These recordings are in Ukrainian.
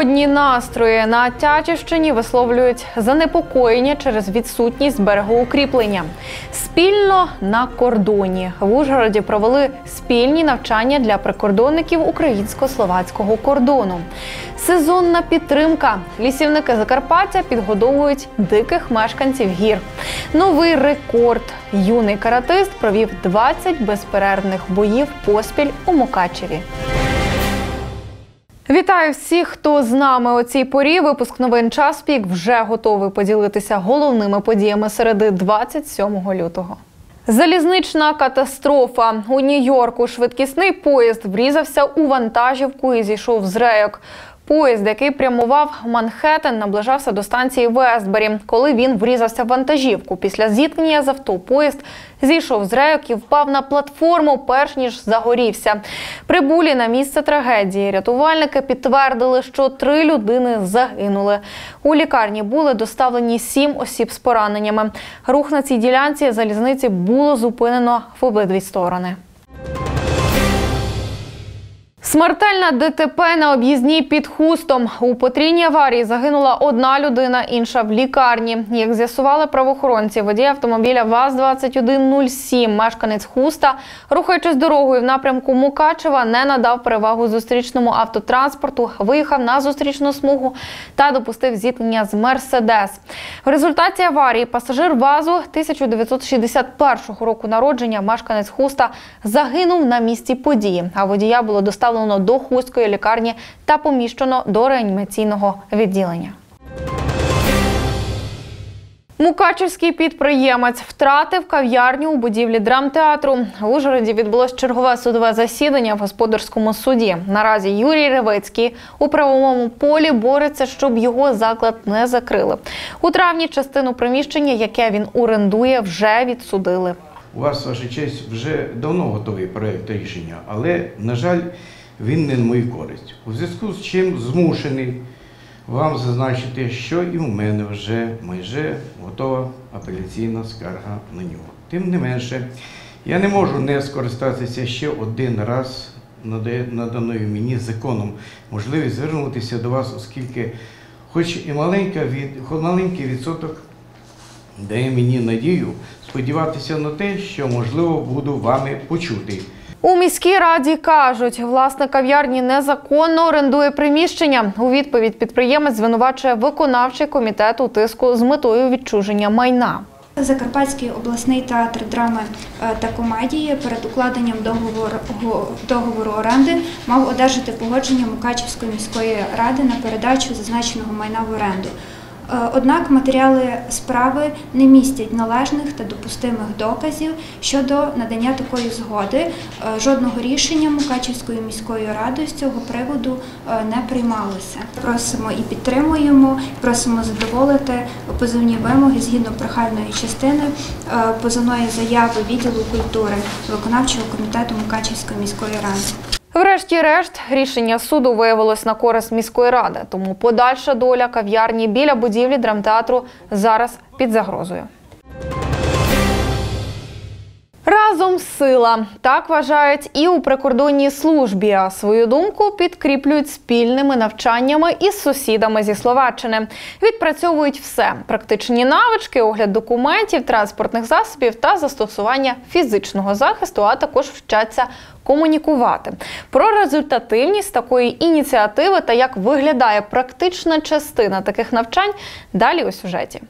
Водні настрої на Тячівщині висловлюють занепокоєння через відсутність берегоукріплення. Спільно на кордоні в Ужгороді провели спільні навчання для прикордонників українсько-словацького кордону. Сезонна підтримка. Лісівники Закарпаття підгодовують диких мешканців гір. Новий рекорд. Юний каратист провів 20 безперервних боїв поспіль у Мукачеві. Вітаю всіх, хто з нами у цій порі. Випуск новин час пік вже готовий поділитися головними подіями середи 27 лютого. Залізнична катастрофа у Нью-Йорку. Швидкісний поїзд врізався у вантажівку і зійшов з рейок. Поїзд, який прямував Манхеттен, наближався до станції Вестбері, коли він врізався в вантажівку. Після зіткнення з авто поїзд зійшов з рейок і впав на платформу, перш ніж загорівся. Прибулі на місце трагедії. Рятувальники підтвердили, що три людини загинули. У лікарні були доставлені сім осіб з пораненнями. Рух на цій ділянці залізниці було зупинено в обидві сторони. Смертельна ДТП на об'їзній під хустом. У потрійній аварії загинула одна людина, інша в лікарні. Як з'ясували правоохоронці, водій автомобіля ВАЗ-2107, мешканець хуста, рухаючись дорогою в напрямку Мукачева, не надав перевагу зустрічному автотранспорту, виїхав на зустрічну смугу та допустив зіткнення з Мерседес. В результаті аварії пасажир ВАЗу 1961 року народження, мешканець хуста, загинув на місці події, а водія було доставлено доставлено до Хустської лікарні та поміщено до реанімаційного відділення. Мукачівський підприємець втратив кав'ярню у будівлі драмтеатру. В Ужгороді відбулось чергове судове засідання в господарському суді. Наразі Юрій Ревецький у правовому полі бореться, щоб його заклад не закрили. У травні частину приміщення, яке він орендує, вже відсудили. У вас, ваша честь, вже давно готовий проєкт рішення, але, на жаль, він не на мою користь. У зв'язку з чим змушений вам зазначити, що і в мене вже майже готова апеляційна скарга на нього. Тим не менше, я не можу не скористатися ще один раз наданою мені законом можливість звернутися до вас, оскільки, хоч і маленький відсоток дає мені надію сподіватися на те, що можливо буду вами почутий. У міській раді кажуть, власник кав'ярні незаконно орендує приміщення. У відповідь підприємець звинувачує виконавчий комітет у тиску з метою відчуження майна. Закарпатський обласний театр драми е, та комедії перед укладенням договору, договору оренди мав одержати погодження Мукачівської міської ради на передачу зазначеного майна в оренду. Е, однак матеріали справи не містять належних та допустимих доказів щодо надання такої згоди. Е, жодного рішення Мукачівською міською радою з цього приводу е, не приймалося. Просимо і підтримуємо, просимо задоволити позовні вимоги згідно прохальної частини позовної заяви відділу культури виконавчого комітету Мукачівської міської ради. Врешті-решт, рішення суду виявилось на користь міської ради, тому подальша доля кав'ярні біля будівлі драмтеатру зараз під загрозою. Разом сила так вважають і у прикордонній службі. А свою думку підкріплюють спільними навчаннями із сусідами зі Словаччини. Відпрацьовують все: практичні навички, огляд документів, транспортних засобів та застосування фізичного захисту, а також вчаться комунікувати. Про результативність такої ініціативи та як виглядає практична частина таких навчань далі у сюжеті.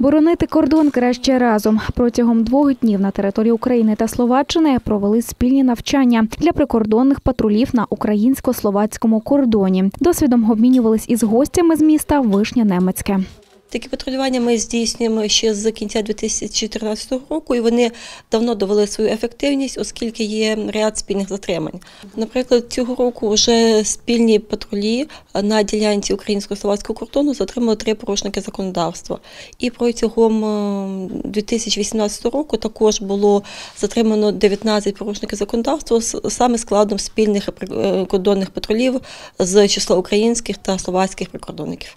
Боронити кордон краще разом протягом двох днів на території України та Словаччини провели спільні навчання для прикордонних патрулів на українсько-словацькому кордоні. Досвідом обмінювались із гостями з міста Вишня Немецьке. Такі патрулювання ми здійснюємо ще з кінця 2014 року, і вони давно довели свою ефективність, оскільки є ряд спільних затримань. Наприклад, цього року вже спільні патрулі на ділянці українсько-словацького кордону затримали три порушники законодавства. І протягом 2018 е, року також було затримано 19 порушників законодавства саме складом спільних е, кордонних патрулів з числа українських та словацьких прикордонників.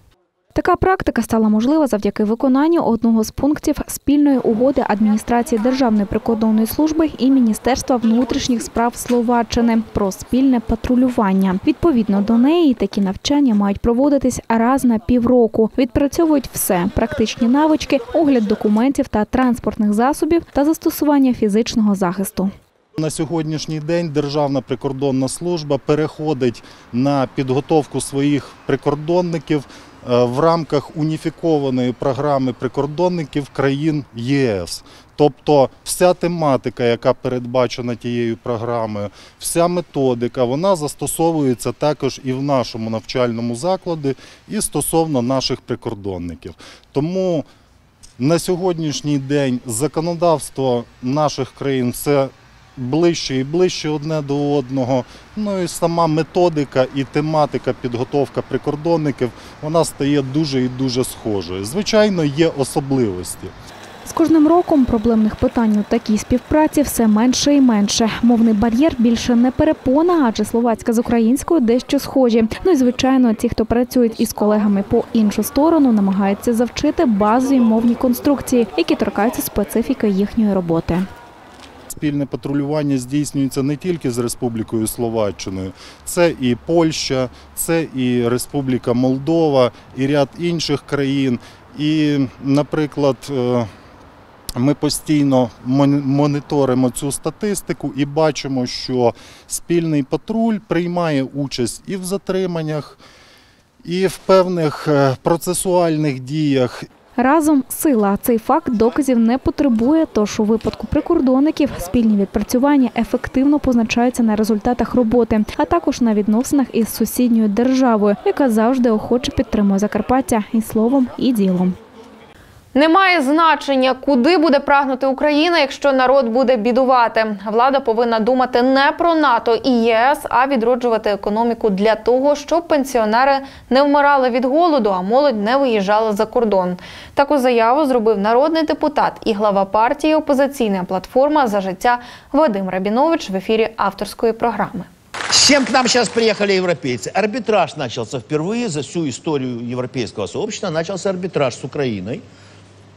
Така практика стала можлива завдяки виконанню одного з пунктів спільної угоди адміністрації Державної прикордонної служби і Міністерства внутрішніх справ Словаччини про спільне патрулювання. Відповідно до неї, такі навчання мають проводитись раз на півроку. Відпрацьовують все: практичні навички, огляд документів та транспортних засобів та застосування фізичного захисту. На сьогоднішній день Державна прикордонна служба переходить на підготовку своїх прикордонників в рамках уніфікованої програми прикордонників країн ЄС. Тобто вся тематика, яка передбачена тією програмою, вся методика, вона застосовується також і в нашому навчальному закладі, і стосовно наших прикордонників. Тому на сьогоднішній день законодавство наших країн все ближче і ближче одне до одного. Ну і сама методика і тематика підготовка прикордонників вона стає дуже і дуже схожою. Звичайно, є особливості. З кожним роком проблемних питань у такій співпраці все менше і менше. Мовний бар'єр більше не перепона, адже словацька з українською дещо схожі. Ну і звичайно, ті, хто працюють із колегами по іншу сторону, намагаються завчити базові мовні конструкції, які торкаються специфіки їхньої роботи. Спільне патрулювання здійснюється не тільки з Республікою Словаччиною, це і Польща, це і Республіка Молдова, і ряд інших країн. І, наприклад, е, ми постійно моніторимо цю статистику і бачимо, що спільний патруль приймає участь і в затриманнях, і в певних е, процесуальних діях, Разом сила. Цей факт доказів не потребує, тож у випадку прикордонників спільні відпрацювання ефективно позначаються на результатах роботи, а також на відносинах із сусідньою державою, яка завжди охоче підтримує Закарпаття і словом, і ділом. Немає значення, куди буде прагнути Україна, якщо народ буде бідувати. Влада повинна думати не про НАТО і ЄС, а відроджувати економіку для того, щоб пенсіонери не вмирали від голоду, а молодь не виїжджала за кордон. Таку заяву зробив народний депутат і глава партії Опозиційна платформа за життя Вадим Рабінович в ефірі авторської програми. С к нам сейчас приехали европейцы? Арбитраж начался впервые за всю историю европейского сообщества. Начался арбитраж с Украиной.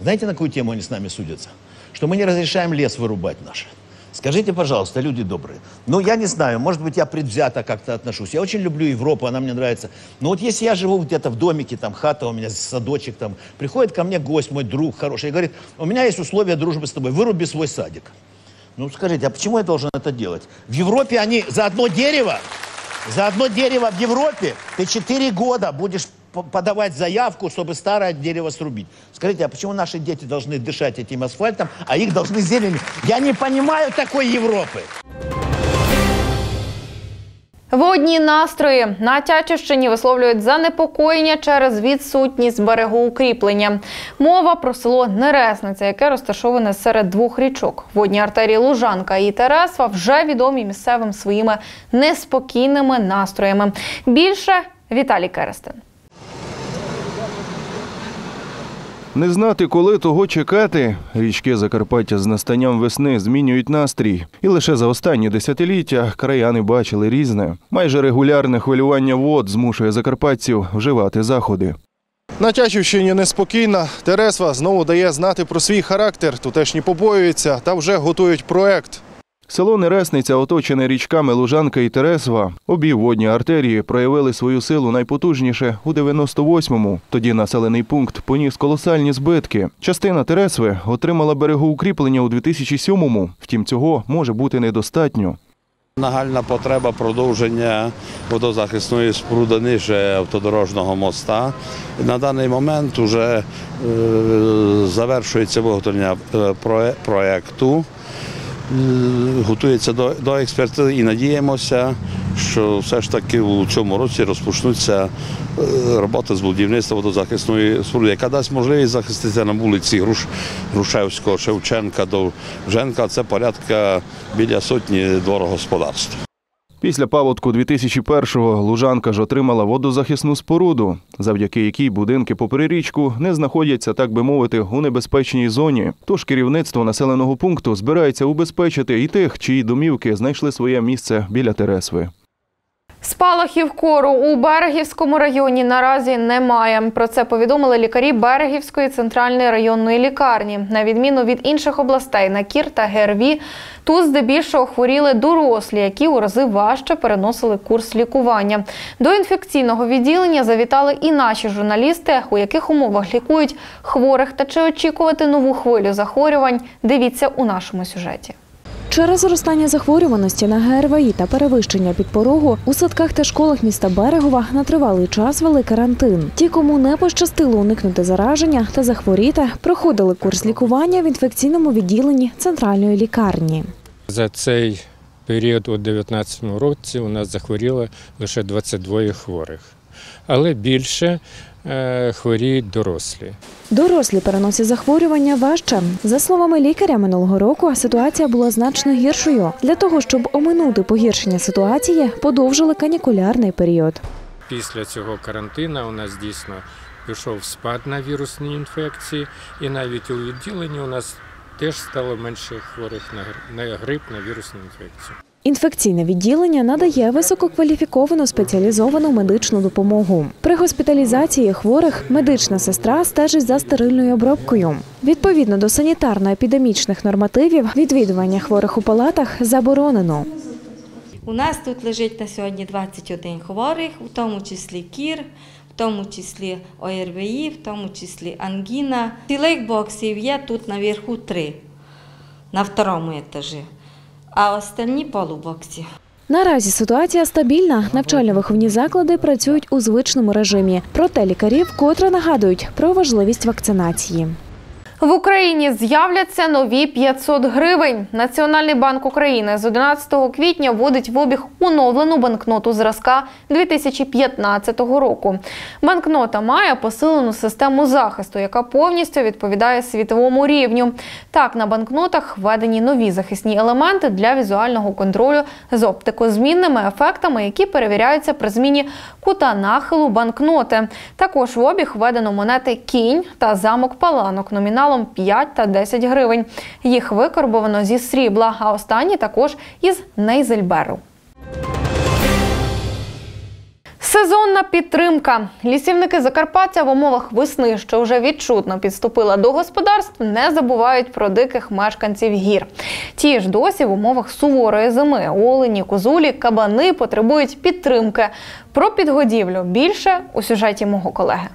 Знаете, на какую тему они с нами судятся? Что мы не разрешаем лес вырубать наш. Скажите, пожалуйста, люди добрые. Ну, я не знаю, может быть, я предвзято как-то отношусь. Я очень люблю Европу, она мне нравится. Но вот если я живу где-то в домике, там хата у меня, садочек там, приходит ко мне гость, мой друг хороший, и говорит, у меня есть условия дружбы с тобой, выруби свой садик. Ну, скажите, а почему я должен это делать? В Европе они за одно дерево, за одно дерево в Европе ты 4 года будешь подавать заявку, чтобы старое дерево срубить. Скажите, а почему наши дети должны дышать этим асфальтом, а их должны зеленью? Я не понимаю такой Европы. Водні настрої на Тячівщині висловлюють занепокоєння через відсутність берегоукріплення. Мова про село Нересниця, яке розташоване серед двох річок. Водні артерії Лужанка і Тересва вже відомі місцевим своїми неспокійними настроями. Більше Віталій Керестин. Не знати, коли того чекати. Річки Закарпаття з настанням весни змінюють настрій. І лише за останні десятиліття краяни бачили різне. Майже регулярне хвилювання вод змушує закарпатців вживати заходи. На Тячівщині неспокійна. Тересва знову дає знати про свій характер. Тутешні побоюються та вже готують проект. Село Нересниця, оточене річками Лужанка і Тересва, обі водні артерії проявили свою силу найпотужніше у 98-му. Тоді населений пункт поніс колосальні збитки. Частина Тересви отримала берегоукріплення у 2007-му. Втім, цього може бути недостатньо. Нагальна потреба продовження водозахисної споруди нижче автодорожного моста. На даний момент вже е, завершується виготовлення е, проє- проекту, е, готується до, до експертизи і надіємося, що все ж таки у цьому році розпочнуться е, роботи з будівництва водозахисної споруди, яка дасть можливість захиститися на вулиці Груш, Грушевського, Шевченка до Женка. Це порядка біля сотні дворогосподарств. Після паводку 2001-го Лужанка ж отримала водозахисну споруду, завдяки якій будинки попри річку не знаходяться, так би мовити, у небезпечній зоні. Тож керівництво населеного пункту збирається убезпечити і тих, чиї домівки знайшли своє місце біля Тересви. Спалахів кору у Берегівському районі наразі немає. Про це повідомили лікарі Берегівської центральної районної лікарні. На відміну від інших областей на кір та ГРВІ, тут здебільшого хворіли дорослі, які у рази важче переносили курс лікування. До інфекційного відділення завітали і наші журналісти, у яких умовах лікують хворих та чи очікувати нову хвилю захворювань. Дивіться у нашому сюжеті. Через зростання захворюваності на ГРВІ та перевищення підпорогу у садках та школах міста Берегова на тривалий час вели карантин. Ті, кому не пощастило уникнути зараження та захворіти, проходили курс лікування в інфекційному відділенні центральної лікарні. За цей період у 2019 році у нас захворіло лише 22 хворих, але більше е, хворіють дорослі. Дорослі переносять захворювання важче. За словами лікаря, минулого року ситуація була значно гіршою. Для того, щоб оминути погіршення ситуації, подовжили канікулярний період. Після цього карантину у нас дійсно пішов спад на вірусні інфекції, і навіть у відділенні у нас теж стало менше хворих на гри- на грип, на вірусну інфекцію. Інфекційне відділення надає висококваліфіковану спеціалізовану медичну допомогу. При госпіталізації хворих медична сестра стежить за стерильною обробкою. Відповідно до санітарно-епідемічних нормативів, відвідування хворих у палатах заборонено. У нас тут лежить на сьогодні 21 хворих, у тому числі кір, в тому числі ОРВІ, в тому числі ангіна. Цілих боксів є тут наверху три, на второму етажі, а остальні полубоксі. Наразі ситуація стабільна. Навчально-виховні заклади працюють у звичному режимі. Проте лікарі вкотре нагадують про важливість вакцинації. В Україні з'являться нові 500 гривень. Національний банк України з 11 квітня вводить в обіг оновлену банкноту зразка 2015 року. Банкнота має посилену систему захисту, яка повністю відповідає світовому рівню. Так, на банкнотах введені нові захисні елементи для візуального контролю з оптикозмінними ефектами, які перевіряються при зміні кута нахилу банкноти. Також в обіг введено монети кінь та замок паланок номіналом 5 та 10 гривень. Їх викарбовано зі срібла, а останні також із Нейзельберу. Сезонна підтримка. Лісівники Закарпаття в умовах весни, що вже відчутно підступила до господарств, не забувають про диких мешканців гір. Ті ж досі в умовах суворої зими олені, козулі, кабани потребують підтримки. Про підгодівлю більше у сюжеті мого колеги.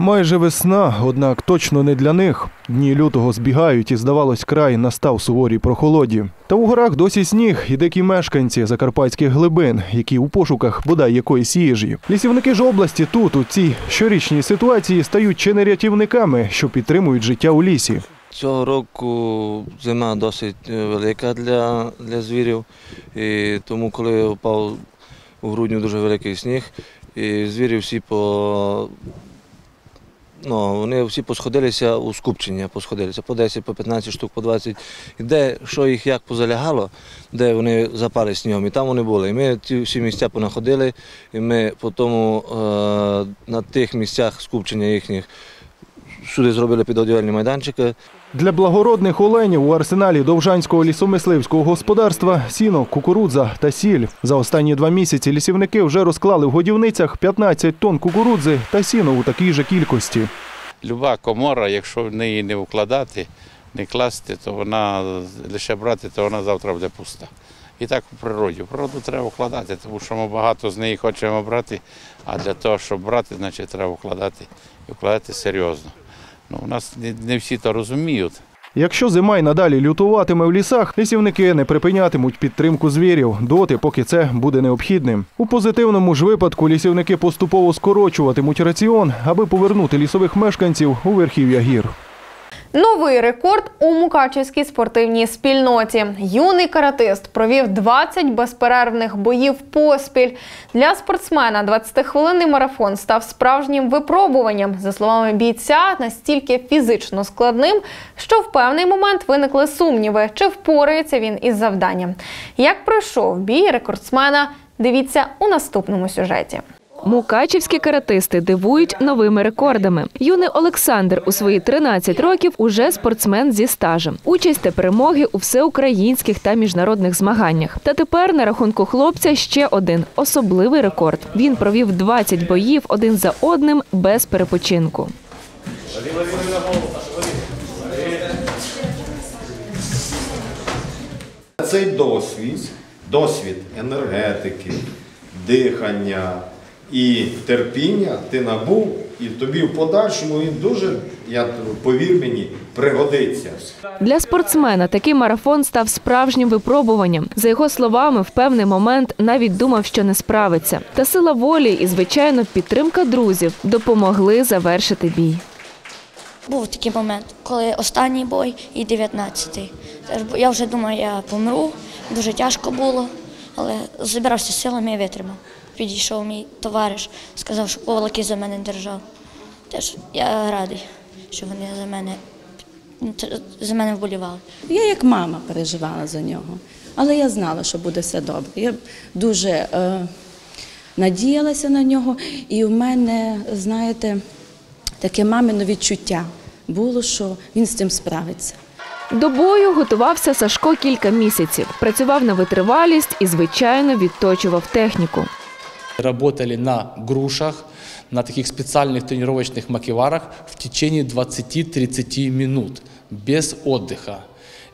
Майже весна, однак точно не для них. Дні лютого збігають і, здавалось, край настав суворій прохолоді. Та у горах досі сніг і дикі мешканці закарпатських глибин, які у пошуках бодай якоїсь їжі. Лісівники ж області тут, у цій щорічній ситуації, стають чи не рятівниками, що підтримують життя у лісі. Цього року зима досить е, велика для, для звірів, і тому коли впав у грудні дуже великий сніг, і звірі всі по ну, вони всі посходилися у скупчення, посходилися по 10, по 15 штук, по 20. І де, що їх як позалягало, де вони запали снігом, і там вони були. І ми ці всі місця понаходили, і ми по тому е, на тих місцях скупчення їхніх сюди зробили підгодівельні майданчики. Для благородних оленів у арсеналі Довжанського лісомисливського господарства сіно, кукурудза та сіль. За останні два місяці лісівники вже розклали в годівницях 15 тонн кукурудзи та сіно у такій же кількості. Люба комора, якщо в неї не вкладати, не класти, то вона лише брати, то вона завтра буде пуста. І так у природі. В природу треба вкладати, тому що ми багато з неї хочемо брати, а для того, щоб брати, значить треба вкладати і вкладати серйозно. Ну, у нас не, всі то розуміють. Якщо зима й надалі лютуватиме в лісах, лісівники не припинятимуть підтримку звірів доти, поки це буде необхідним. У позитивному ж випадку лісівники поступово скорочуватимуть раціон, аби повернути лісових мешканців у верхів'я гір. Новий рекорд у Мукачівській спортивній спільноті. Юний каратист провів 20 безперервних боїв поспіль. Для спортсмена 20-хвилинний марафон став справжнім випробуванням. За словами бійця, настільки фізично складним, що в певний момент виникли сумніви, чи впорається він із завданням. Як пройшов бій рекордсмена, дивіться у наступному сюжеті. Мукачівські каратисти дивують новими рекордами. Юний Олександр у свої 13 років уже спортсмен зі стажем. Участь та перемоги у всеукраїнських та міжнародних змаганнях. Та тепер на рахунку хлопця ще один особливий рекорд. Він провів 20 боїв один за одним без перепочинку. Цей досвід, досвід енергетики, дихання і терпіння ти набув, і тобі в подальшому він дуже, я повір мені, пригодиться. Для спортсмена такий марафон став справжнім випробуванням. За його словами, в певний момент навіть думав, що не справиться. Та сила волі і, звичайно, підтримка друзів допомогли завершити бій. Був такий момент, коли останній бой і 19-й. Я вже думав, я помру, дуже тяжко було, але збирався силами і витримав. Підійшов мій товариш, сказав, що кулаки за мене держав. Теж я радий, що вони за мене, за мене вболівали. Я як мама переживала за нього, але я знала, що буде все добре. Я дуже е, надіялася на нього, і в мене, знаєте, таке мамине відчуття було, що він з цим справиться. До бою готувався Сашко кілька місяців. Працював на витривалість і, звичайно, відточував техніку. Работали на грушах, на таких специальных тренировочных макеварах в течение 20-30 минут, без отдыха.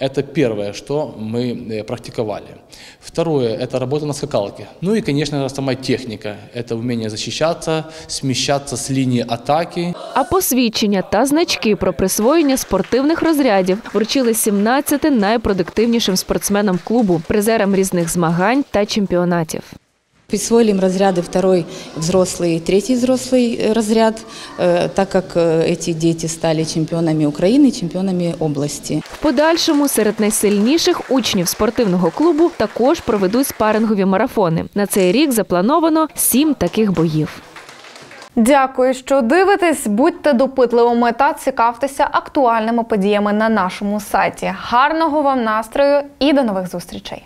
Это первое, что мы э, практиковали. Второе – это работа на скакалке. Ну и, конечно, сама техника. Это умение защищаться, смещаться с линии атаки. А посвідчення та значки про присвоєння спортивних розрядів вручили 17 найпродуктивнішим спортсменам клубу, призерам різних змагань та чемпіонатів. Присвоили им разряды второй взрослый и третий взрослый э, разряд, э, так как э, эти дети стали чемпионами Украины, чемпионами области. В подальшому серед найсильніших учнів спортивного клубу також проведуть спарингові марафони. На цей рік заплановано сім таких боїв. Дякую, що дивитесь. Будьте допитливими та цікавтеся актуальними подіями на нашому сайті. Гарного вам настрою і до нових зустрічей!